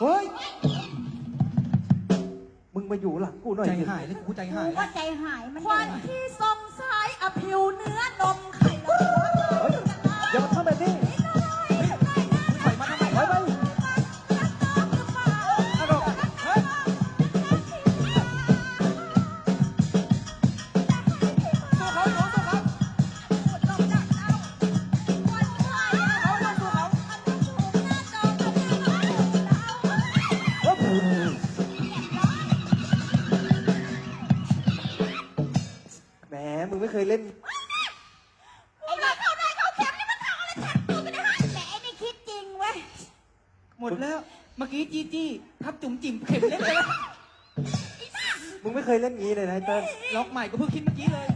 เฮ้ย มึงมาอยู่หลังกูหน่อยใจสิหายเลยกูใจกูหายว่าใจหายมันควันที่ทรง ไม่เคยเล่น ไอ้นี่เข้าได้เข้าเข็มนี่มันเข้าอะไรแทงตัวกันได้ฮะแต่ไอ้นี่คิดจริงเว้ยหมดแล้ว เมื่อกี้จีจี้ทับจุ๋มจิ๋มเข็มเล่นไปแล้ว มึงไม่เคยเล่นงี้เลยนะไอ้เติ้ล ล็อกใหม่ก็เพิ่งคิดเมื่อกี้เลย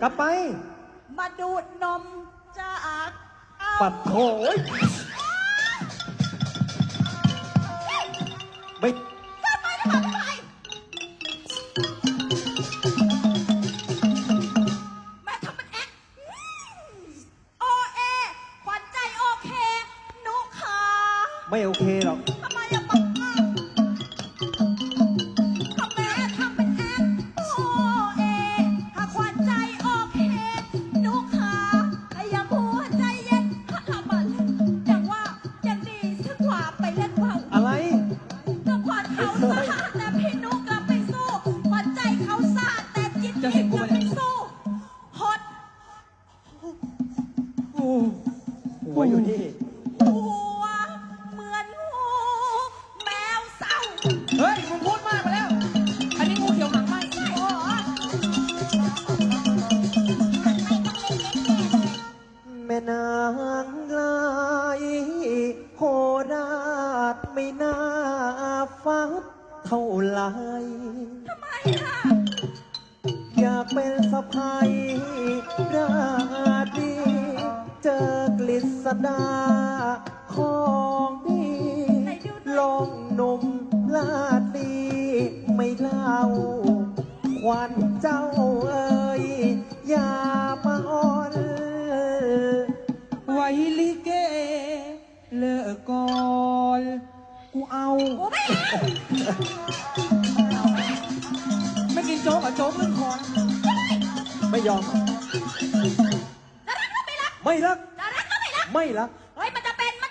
กลับไป มาดูดนมจากเอาปัดโถยไม่แม่ทำเป็นแอคโอเอขวัญใจโอเคหนูขาไม่โอเคหรอกท หัวอยู่นี่หัวเหมือนงูแมวเศร้าเฮ้ย มึงพูดมากไปแล้ว อันนี้งูเขียวหางไหมโอ้แม่นางลายโคราชไม่น่าฟัดเท่าไหรทำไมล่ะ อยากเป็นสะพายราดีเจ อกฤษดาของดีลองหนุ่มลาดดีไม่เล่า ควันเจ้าเอ่ยอย่ามาอ่อนไว้ลิเก เลิกก่อนกูเอาโอ้ไม่เอาไม่กินโจ๊กอะโจ๊กเรื่องคอนะไม่ยอมจะรักก็ไม่รัก ไม่รัก เฮ้ย มันจะเป็นไห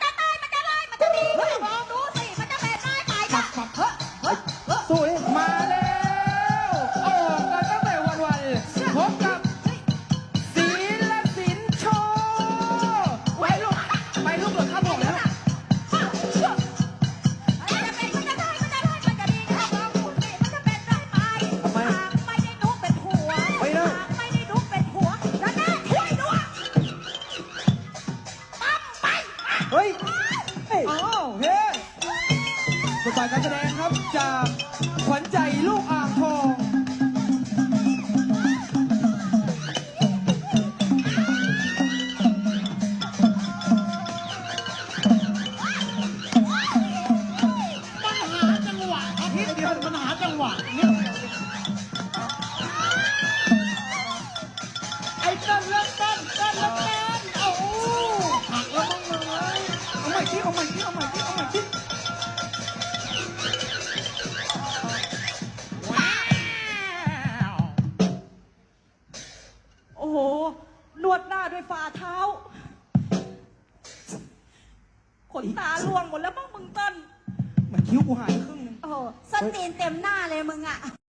ฝ่ายการแสดงครับจากขวัญใจลูกอ่างทอง นตาล่วงหมดแล้วมั้งมึงเต้นเหมือนคิ้วกูหายไปครึ่งนึง โอ้โหสนตีนเต็มหน้าเลยมึงอะ